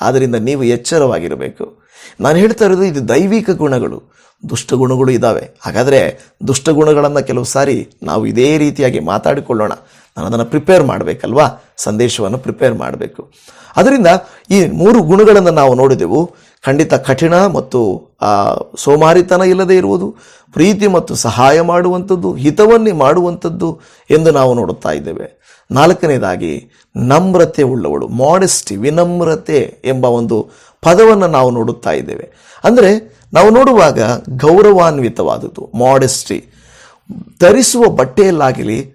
ಆದ್ದರಿಂದ ನೀವು ಎಚ್ಚರವಾಗಿರಬೇಕು. ನಾನು ಹೇಳ್ತಾ ಇರೋದು ಇದು ದೈವಿಕ ಗುಣಗಳು. ದುಷ್ಟ ಗುಣಗಳು ಇದ್ದಾವೆ ಹಾಗಾದರೆ ದುಷ್ಟಗುಣಗಳನ್ನು ಕೆಲವು ಸಾರಿ ನಾವು ಇದೇ ರೀತಿಯಾಗಿ ಮಾತಾಡಿಕೊಳ್ಳೋಣ. ನಾನು ಅದನ್ನು ಪ್ರಿಪೇರ್ ಮಾಡಬೇಕಲ್ವಾ? ಸಂದೇಶವನ್ನು ಪ್ರಿಪೇರ್ ಮಾಡಬೇಕು. ಅದರಿಂದ ಈ ಮೂರು ಗುಣಗಳನ್ನು ನಾವು ನೋಡಿದೆವು. ಖಂಡಿತ ಕಠಿಣ ಮತ್ತು ಸೋಮಾರಿತನ ಇಲ್ಲದೆ ಇರುವುದು, ಪ್ರೀತಿ ಮತ್ತು ಸಹಾಯ ಮಾಡುವಂಥದ್ದು, ಹಿತವನ್ನೇ ಮಾಡುವಂಥದ್ದು ಎಂದು ನಾವು ನೋಡುತ್ತಾ ಇದ್ದೇವೆ. ನಾಲ್ಕನೇದಾಗಿ ನಮ್ರತೆ ಉಳ್ಳವಳು ಮಾಡೆಸ್ಟಿ ವಿನಮ್ರತೆ ಎಂಬ ಒಂದು ಪದವನ್ನು ನಾವು ನೋಡುತ್ತಾ ಇದ್ದೇವೆ. ಅಂದರೆ ನಾವು ನೋಡುವಾಗ ಗೌರವಾನ್ವಿತವಾದದ್ದು ಮಾಡೆಸ್ಟಿ ಧರಿಸುವ ಬಟ್ಟೆಯಲ್ಲಾಗಲಿ,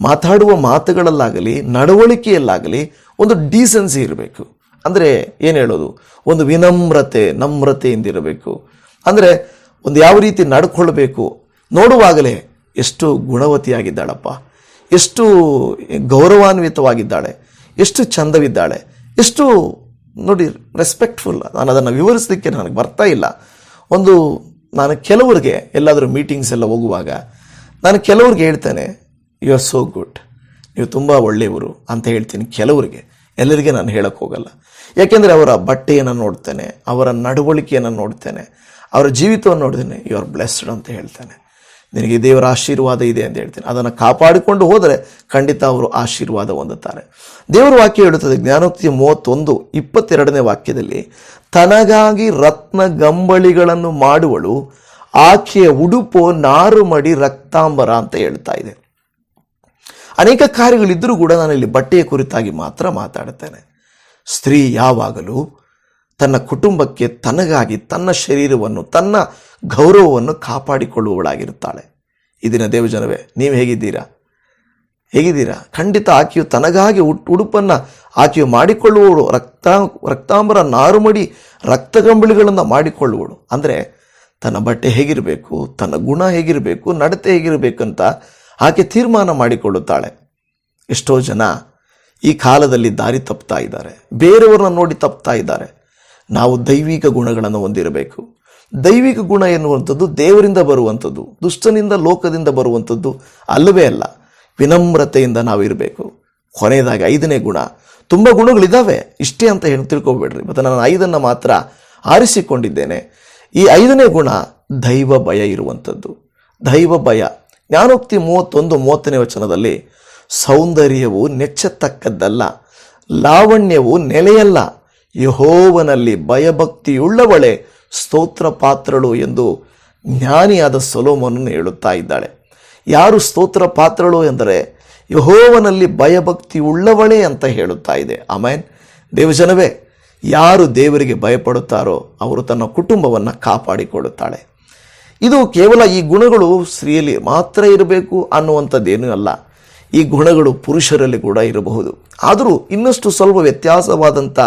ಮಾತಾಡುವ ಮಾತುಗಳಲ್ಲಾಗಲಿ, ನಡವಳಿಕೆಯಲ್ಲಾಗಲಿ ಒಂದು ಡೀಸೆನ್ಸಿ ಇರಬೇಕು. ಅಂದರೆ ಏನು ಹೇಳೋದು? ಒಂದು ವಿನಮ್ರತೆ, ನಮ್ರತೆಯಿಂದಿರಬೇಕು. ಅಂದರೆ ಒಂದು ಯಾವ ರೀತಿ ನಡ್ಕೊಳ್ಬೇಕು? ನೋಡುವಾಗಲೇ ಎಷ್ಟು ಗುಣವತಿಯಾಗಿದ್ದಾಳಪ್ಪ. ಎಷ್ಟು ಗೌರವಾನ್ವಿತವಾಗಿದ್ದಾಳೆ. ಎಷ್ಟು ಚಂದವಿದ್ದಾಳೆ. ಎಷ್ಟು, ನೋಡಿ ರೆಸ್ಪೆಕ್ಟ್ಫುಲ್ ನಾನು ಅದನ್ನು ವಿವರಿಸಲಿಕ್ಕೆ ನನಗೆ ಬರ್ತಾ ಇಲ್ಲ. ಒಂದು, ನಾನು ಕೆಲವರಿಗೆ ಎಲ್ಲಾದರೂ ಮೀಟಿಂಗ್ಸ್ ಎಲ್ಲ ಹೋಗುವಾಗ ನಾನು ಕೆಲವ್ರಿಗೆ ಹೇಳ್ತೇನೆ ಯು ಆರ್ ಸೋ ಗುಡ್ ನೀವು ತುಂಬ ಒಳ್ಳೆಯವರು ಅಂತ ಹೇಳ್ತೀನಿ ಕೆಲವರಿಗೆ. ಎಲ್ಲರಿಗೆ ನಾನು ಹೇಳಕ್ಕೆ ಹೋಗಲ್ಲ. ಯಾಕೆಂದರೆ ಅವರ ಬಟ್ಟೆಯನ್ನು ನೋಡ್ತೇನೆ, ಅವರ ನಡವಳಿಕೆಯನ್ನು ನೋಡ್ತೇನೆ, ಅವರ ಜೀವಿತವನ್ನು ನೋಡ್ತೇನೆ ಯು ಆರ್ ಬ್ಲೆಸ್ಡ್ ಅಂತ ಹೇಳ್ತೇನೆ. ನಿನಗೆ ದೇವರ ಆಶೀರ್ವಾದ ಇದೆ ಅಂತ ಹೇಳ್ತೇನೆ. ಅದನ್ನು ಕಾಪಾಡಿಕೊಂಡು ಹೋದರೆ ಖಂಡಿತ ಅವರು ಆಶೀರ್ವಾದ ಹೊಂದುತ್ತಾರೆ. ದೇವರ ವಾಕ್ಯ ಹೇಳುತ್ತದೆ ಜ್ಞಾನೋಕ್ತಿ ಮೂವತ್ತೊಂದು, ಇಪ್ಪತ್ತೆರಡನೇ ವಾಕ್ಯದಲ್ಲಿ ತನಗಾಗಿ ರತ್ನ ಗಂಬಳಿಗಳನ್ನು ಮಾಡುವಳು, ಆಕೆಯ ಉಡುಪು ನಾರು ಮಡಿ ರಕ್ತಾಂಬರ ಅಂತ ಹೇಳ್ತಾ ಇದೆ. ಅನೇಕ ಕಾರ್ಯಗಳಿದ್ದರೂ ಕೂಡ ನಾನು ಇಲ್ಲಿ ಬಟ್ಟೆಯ ಕುರಿತಾಗಿ ಮಾತ್ರ ಮಾತಾಡುತ್ತೇನೆ ಸ್ತ್ರೀ ಯಾವಾಗಲೂ ತನ್ನ ಕುಟುಂಬಕ್ಕೆ ತನಗಾಗಿ ತನ್ನ ಶರೀರವನ್ನು, ತನ್ನ ಗೌರವವನ್ನು ಕಾಪಾಡಿಕೊಳ್ಳುವವಳಾಗಿರುತ್ತಾಳೆ. ಇದನ್ನ ದೇವಜನವೇ, ನೀವು ಹೇಗಿದ್ದೀರಾ? ಹೇಗಿದ್ದೀರಾ? ಖಂಡಿತ ಆಕೆಯು ತನಗಾಗಿ ಉಡುಪನ್ನು ಆಕೆಯು ಮಾಡಿಕೊಳ್ಳುವವಳು ರಕ್ತ, ರಕ್ತಾಂಬರ, ನಾರುಮಡಿ, ರಕ್ತಗಂಬಳಿಗಳನ್ನು ಮಾಡಿಕೊಳ್ಳುವಳು. ಅಂದರೆ ತನ್ನ ಬಟ್ಟೆ ಹೇಗಿರಬೇಕು, ತನ್ನ ಗುಣ ಹೇಗಿರಬೇಕು, ನಡತೆ ಹೇಗಿರಬೇಕಂತ ಆಕೆ ತೀರ್ಮಾನ ಮಾಡಿಕೊಳ್ಳುತ್ತಾಳೆ. ಎಷ್ಟೋ ಜನ ಈ ಕಾಲದಲ್ಲಿ ದಾರಿ ತಪ್ತಾ ಇದ್ದಾರೆ. ಬೇರೆಯವರನ್ನ ನೋಡಿ ತಪ್ತಾ ಇದ್ದಾರೆ. ನಾವು ದೈವಿಕ ಗುಣಗಳನ್ನು ಹೊಂದಿರಬೇಕು. ದೈವಿಕ ಗುಣ ಎನ್ನುವಂಥದ್ದು ದೇವರಿಂದ ಬರುವಂಥದ್ದು, ದುಷ್ಟನಿಂದ ಲೋಕದಿಂದ ಬರುವಂಥದ್ದು ಅಲ್ಲವೇ ಅಲ್ಲ. ವಿನಮ್ರತೆಯಿಂದ ನಾವು ಇರಬೇಕು. ಕೊನೆಯದಾಗಿ ಐದನೇ ಗುಣ. ತುಂಬ ಗುಣಗಳಿದ್ದಾವೆ ಇಷ್ಟೇ ಅಂತ ಹೇಳಿ ತಿಳ್ಕೊಬೇಡ್ರಿ. ಮತ್ತು ನಾನು ಐದನ್ನು ಮಾತ್ರ ಆರಿಸಿಕೊಂಡಿದ್ದೇನೆ. ಈ ಐದನೇ ಗುಣ ದೈವ ಭಯ ಇರುವಂಥದ್ದು. ದೈವ ಭಯ. ಜ್ಞಾನೋಕ್ತಿ ಮೂವತ್ತೊಂದು ಮೂವತ್ತನೇ ವಚನದಲ್ಲಿ ಸೌಂದರ್ಯವು ನೆಚ್ಚತಕ್ಕದ್ದಲ್ಲ, ಲಾವಣ್ಯವು ನೆಲೆಯಲ್ಲ. ಯಹೋವನಲ್ಲಿ ಭಯಭಕ್ತಿಯುಳ್ಳವಳೆ ಸ್ತೋತ್ರ ಪಾತ್ರಳು ಎಂದು ಜ್ಞಾನಿಯಾದ ಸೊಲೋಮನನ್ನು ಹೇಳುತ್ತಾ ಇದ್ದಾಳೆ. ಯಾರು ಸ್ತೋತ್ರ ಪಾತ್ರಳು ಎಂದರೆ ಯಹೋವನಲ್ಲಿ ಭಯಭಕ್ತಿ ಉಳ್ಳವಳೇ ಅಂತ ಹೇಳುತ್ತಾ ಇದೆ. ಆಮೇನ್. ದೇವಜನವೇ, ಯಾರು ದೇವರಿಗೆ ಭಯಪಡುತ್ತಾರೋ ಅವರು ತನ್ನ ಕುಟುಂಬವನ್ನು ಕಾಪಾಡಿಕೊಳ್ಳುತ್ತಾಳೆ. ಇದು ಕೇವಲ ಈ ಗುಣಗಳು ಸ್ತ್ರೀಯಲ್ಲಿ ಮಾತ್ರ ಇರಬೇಕು ಅನ್ನುವಂಥದ್ದೇನೂ ಅಲ್ಲ. ಈ ಗುಣಗಳು ಪುರುಷರಲ್ಲಿ ಕೂಡ ಇರಬಹುದು. ಆದರೂ ಇನ್ನಷ್ಟು ಸ್ವಲ್ಪ ವ್ಯತ್ಯಾಸವಾದಂಥ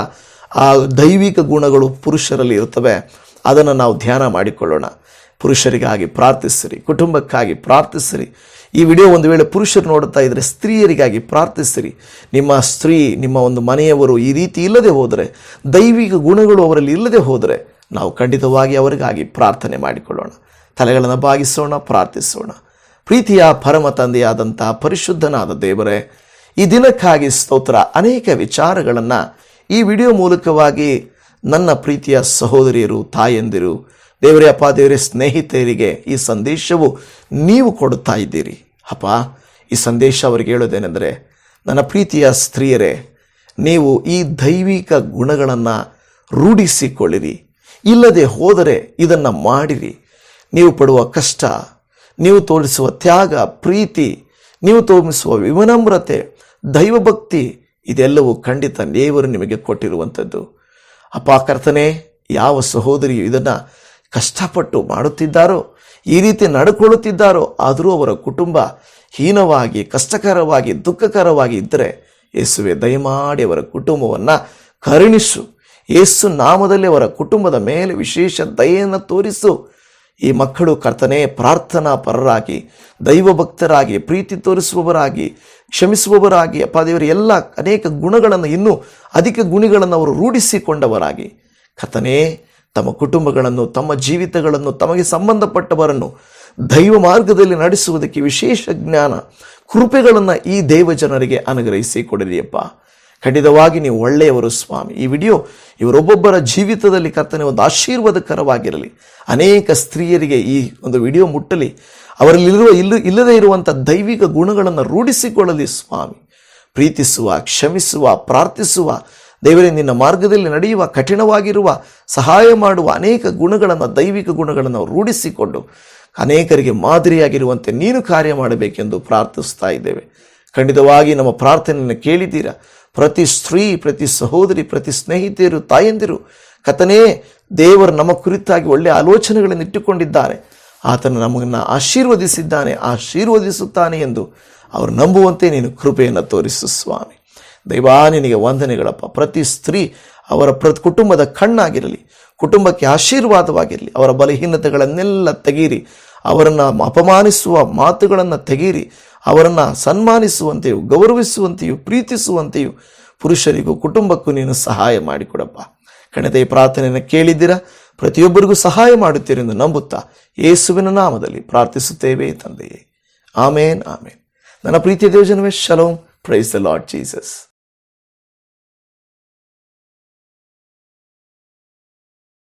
ಆ ದೈವಿಕ ಗುಣಗಳು ಪುರುಷರಲ್ಲಿ ಇರುತ್ತವೆ. ಅದನ್ನು ನಾವು ಧ್ಯಾನ ಮಾಡಿಕೊಳ್ಳೋಣ. ಪುರುಷರಿಗಾಗಿ ಪ್ರಾರ್ಥಿಸಿರಿ, ಕುಟುಂಬಕ್ಕಾಗಿ ಪ್ರಾರ್ಥಿಸಿರಿ. ಈ ವಿಡಿಯೋ ಒಂದು ವೇಳೆ ಪುರುಷರು ನೋಡುತ್ತಾ ಇದ್ದರೆ ಸ್ತ್ರೀಯರಿಗಾಗಿ ಪ್ರಾರ್ಥಿಸಿರಿ. ನಿಮ್ಮ ಸ್ತ್ರೀ, ನಿಮ್ಮ ಒಂದು ಮನೆಯವರು ಈ ರೀತಿ ಇಲ್ಲದೆ ಹೋದರೆ, ದೈವಿಕ ಗುಣಗಳು ಅವರಲ್ಲಿ ಇಲ್ಲದೆ ಹೋದರೆ ನಾವು ಖಂಡಿತವಾಗಿ ಅವರಿಗಾಗಿ ಪ್ರಾರ್ಥನೆ ಮಾಡಿಕೊಳ್ಳೋಣ. ತಲೆಗಳನ್ನು ಬಾಗಿಸೋಣ, ಪ್ರಾರ್ಥಿಸೋಣ. ಪ್ರೀತಿಯ ಪರಮ ತಂದೆಯಾದಂಥ ಪರಿಶುದ್ಧನಾದ ದೇವರೇ, ಈ ದಿನಕ್ಕಾಗಿ ಸ್ತೋತ್ರ ಅನೇಕ ವಿಚಾರಗಳನ್ನು ಈ ವಿಡಿಯೋ ಮೂಲಕವಾಗಿ ನನ್ನ ಪ್ರೀತಿಯ ಸಹೋದರಿಯರು, ತಾಯಂದಿರು ದೇವರೇ ಅಪ್ಪ, ದೇವರೇ ಸ್ನೇಹಿತರಿಗೆ ಈ ಸಂದೇಶವು ನೀವು ಕೊಡುತ್ತಾ ಇದ್ದೀರಿ. ಅಪ್ಪ, ಈ ಸಂದೇಶ ಅವರಿಗೆ ಹೇಳೋದೇನೆಂದರೆ, ನನ್ನ ಪ್ರೀತಿಯ ಸ್ತ್ರೀಯರೇ, ನೀವು ಈ ದೈವಿಕ ಗುಣಗಳನ್ನು ರೂಢಿಸಿಕೊಳ್ಳಿರಿ. ಇಲ್ಲದೆ ಹೋದರೆ ಇದನ್ನು ಮಾಡಿರಿ. ನೀವು ಪಡುವ ಕಷ್ಟ, ನೀವು ತೋರಿಸುವ ತ್ಯಾಗ, ಪ್ರೀತಿ, ನೀವು ತೋರಿಸುವ ವಿನಮ್ರತೆ, ದೈವಭಕ್ತಿ, ಇದೆಲ್ಲವೂ ಖಂಡಿತ ದೇವರು ನಿಮಗೆ ಕೊಟ್ಟಿರುವಂಥದ್ದು. ಅಪ್ಪ, ಕರ್ತನೆ, ಯಾವ ಸಹೋದರಿಯು ಇದನ್ನು ಕಷ್ಟಪಟ್ಟು ಮಾಡುತ್ತಿದ್ದಾರೋ, ಈ ರೀತಿ ನಡ್ಕೊಳ್ಳುತ್ತಿದ್ದಾರೋ, ಆದರೂ ಅವರ ಕುಟುಂಬ ಹೀನವಾಗಿ, ಕಷ್ಟಕರವಾಗಿ, ದುಃಖಕರವಾಗಿ ಇದ್ದರೆ ಯೇಸುವೆ ದಯಮಾಡಿ ಅವರ ಕುಟುಂಬವನ್ನು ಕರುಣಿಸು. ಯೇಸು ನಾಮದಲ್ಲಿ ಅವರ ಕುಟುಂಬದ ಮೇಲೆ ವಿಶೇಷ ದಯೆಯನ್ನು ತೋರಿಸು. ಈ ಮಕ್ಕಳು ಕರ್ತನೇ ಪ್ರಾರ್ಥನಾ ಪರರಾಗಿ ದೈವ ಭಕ್ತರಾಗಿ ಪ್ರೀತಿ ತೋರಿಸುವವರಾಗಿ, ಕ್ಷಮಿಸುವವರಾಗಿ, ಅಪ್ಪ ದೇವರ, ಎಲ್ಲ ಅನೇಕ ಗುಣಗಳನ್ನು, ಇನ್ನೂ ಅಧಿಕ ಗುಣಿಗಳನ್ನು ಅವರು ರೂಢಿಸಿಕೊಂಡವರಾಗಿ. ಕರ್ತನೇ ತಮ್ಮ ಕುಟುಂಬಗಳನ್ನು, ತಮ್ಮ ಜೀವಿತಗಳನ್ನು, ತಮಗೆ ಸಂಬಂಧಪಟ್ಟವರನ್ನು ದೈವ ಮಾರ್ಗದಲ್ಲಿ ನಡೆಸುವುದಕ್ಕೆ ವಿಶೇಷ ಜ್ಞಾನ, ಕೃಪೆಗಳನ್ನು ಈ ದೇವ ಜನರಿಗೆ ಅನುಗ್ರಹಿಸಿ ಕೊಡಲಿಯಪ್ಪ. ಖಂಡಿತವಾಗಿ ನೀವು ಒಳ್ಳೆಯವರು ಸ್ವಾಮಿ. ಈ ವಿಡಿಯೋ ಇವರೊಬ್ಬೊಬ್ಬರ ಜೀವಿತದಲ್ಲಿ ಕರ್ತನೆ ಒಂದು ಆಶೀರ್ವಾದಕರವಾಗಿರಲಿ. ಅನೇಕ ಸ್ತ್ರೀಯರಿಗೆ ಈ ಒಂದು ವಿಡಿಯೋ ಮುಟ್ಟಲಿ. ಅವರಲ್ಲಿರುವ ಇಲ್ಲ, ಇಲ್ಲದೇ ಇರುವಂಥ ದೈವಿಕ ಗುಣಗಳನ್ನು ರೂಢಿಸಿಕೊಳ್ಳಲಿ ಸ್ವಾಮಿ. ಪ್ರೀತಿಸುವ, ಕ್ಷಮಿಸುವ, ಪ್ರಾರ್ಥಿಸುವ ದೇವರೇ, ನಿನ್ನ ಮಾರ್ಗದಲ್ಲಿ ನಡೆಯುವ, ಕಠಿಣವಾಗಿರುವ, ಸಹಾಯ ಮಾಡುವ ಅನೇಕ ಗುಣಗಳನ್ನು, ದೈವಿಕ ಗುಣಗಳನ್ನು ರೂಢಿಸಿಕೊಂಡು ಅನೇಕರಿಗೆ ಮಾದರಿಯಾಗಿರುವಂತೆ ನೀನು ಕಾರ್ಯ ಮಾಡಬೇಕೆಂದು ಪ್ರಾರ್ಥಿಸ್ತಾ ಇದ್ದೇವೆ. ಖಂಡಿತವಾಗಿ ನಮ್ಮ ಪ್ರಾರ್ಥನೆಯನ್ನು ಕೇಳಿದ್ದೀರಾ? ಪ್ರತಿ ಸ್ತ್ರೀ, ಪ್ರತಿ ಸಹೋದರಿ, ಪ್ರತಿ ಸ್ನೇಹಿತೆಯರು, ತಾಯಂದಿರು ಕತನೇ ದೇವರು ನಮ್ಮ ಕುರಿತಾಗಿ ಒಳ್ಳೆಯ ಆಲೋಚನೆಗಳನ್ನು ಇಟ್ಟುಕೊಂಡಿದ್ದಾರೆ. ಆತನು ನಮ್ಮನ್ನು ಆಶೀರ್ವದಿಸಿದ್ದಾನೆ, ಆಶೀರ್ವದಿಸುತ್ತಾನೆ ಎಂದು ಅವರು ನಂಬುವಂತೆ ನೀನು ಕೃಪೆಯನ್ನು ತೋರಿಸು, ಸ್ವಾಮಿ. ದೈವಾ ನಿನಗೆ ವಂದನೆಗಳಪ್ಪ. ಪ್ರತಿ ಸ್ತ್ರೀ ಅವರ ಪ್ರತಿ ಕುಟುಂಬದ ಕಣ್ಣಾಗಿರಲಿ, ಕುಟುಂಬಕ್ಕೆ ಆಶೀರ್ವಾದವಾಗಿರಲಿ, ಅವರ ಬಲಹೀನತೆಗಳನ್ನೆಲ್ಲ ತೆಗೀರಿ, ಅವರನ್ನು ಅಪಮಾನಿಸುವ ಮಾತುಗಳನ್ನು ತೆಗೀರಿ, ಅವರನ್ನು ಸನ್ಮಾನಿಸುವಂತೆಯೂ, ಗೌರವಿಸುವಂತೆಯೂ, ಪ್ರೀತಿಸುವಂತೆಯೂ ಪುರುಷರಿಗೂ, ಕುಟುಂಬಕ್ಕೂ ನೀನು ಸಹಾಯ ಮಾಡಿಕೊಡಪ್ಪ. ಕಣದ ಈ ಪ್ರಾರ್ಥನೆಯನ್ನು ಕೇಳಿದ್ದೀರಾ? ಪ್ರತಿಯೊಬ್ಬರಿಗೂ ಸಹಾಯ ಮಾಡುತ್ತೀರೆಂದು ನಂಬುತ್ತಾ ಯೇಸುವಿನ ನಾಮದಲ್ಲಿ ಪ್ರಾರ್ಥಿಸುತ್ತೇವೆ ತಂದೆಯೇ. ಆಮೇನ್ ಆಮೇನ್. ನನ್ನ ಪ್ರೀತಿಯ ದೇವಜನವೇ, shalom. Praise the Lord Jesus